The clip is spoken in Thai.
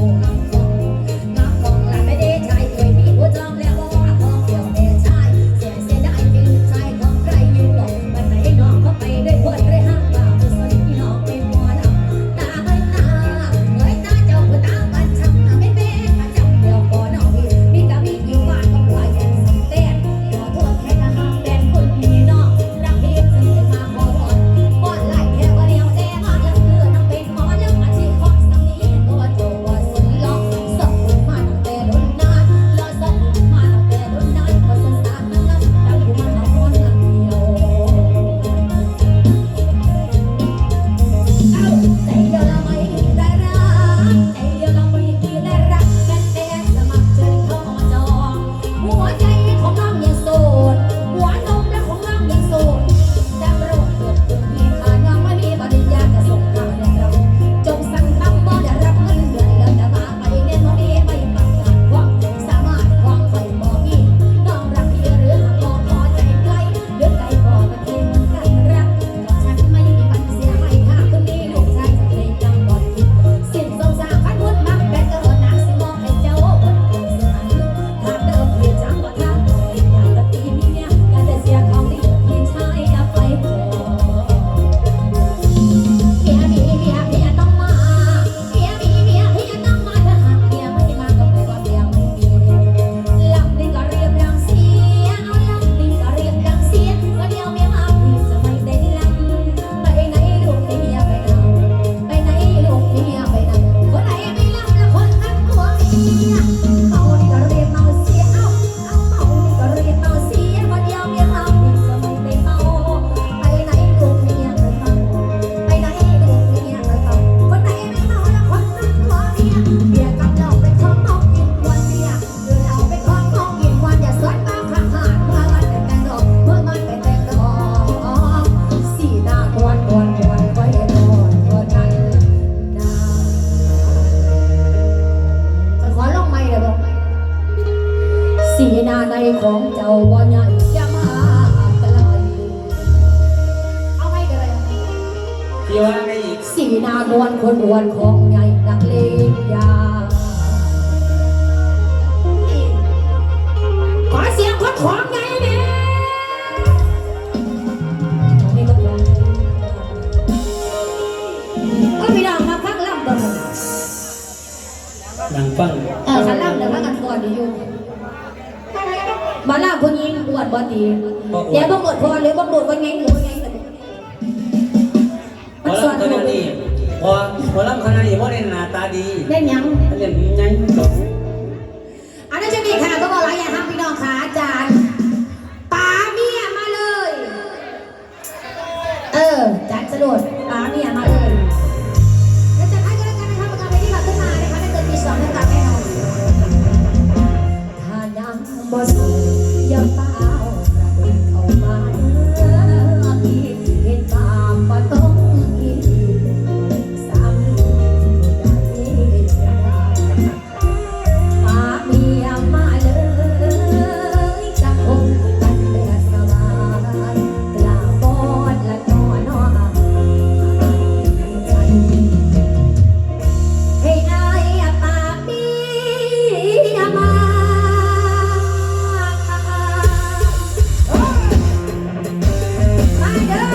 Oh. เจ้าบอย่ามาไกเอาให้กันเลยพี่ว่าไงอีกนานวลคนอ้วนของใหนักเลงยาขอเสียงคนของใหเนี่ยก็ไม่ดังมาพักล่ำบ่ดังฟังเออฉันล่ำแต่ว่ากันก่อนอยู่ มาล่าคนยิงอวดบอดีเดี๋ยวบังหลดพอหรือบังหลดวันไงหรือวันไงหมอลำคณะนี้พอหมอลำคณะนี้พราะเล่นหน้าตาดีเล่นยังเล่นยังจบอันนั้นจะมีค่ะก็บอกแล้วอย่าห้ามพี่น้องค่ะอาจารย์ปาเมียมาเลย เออจัดสะดุด Yeah.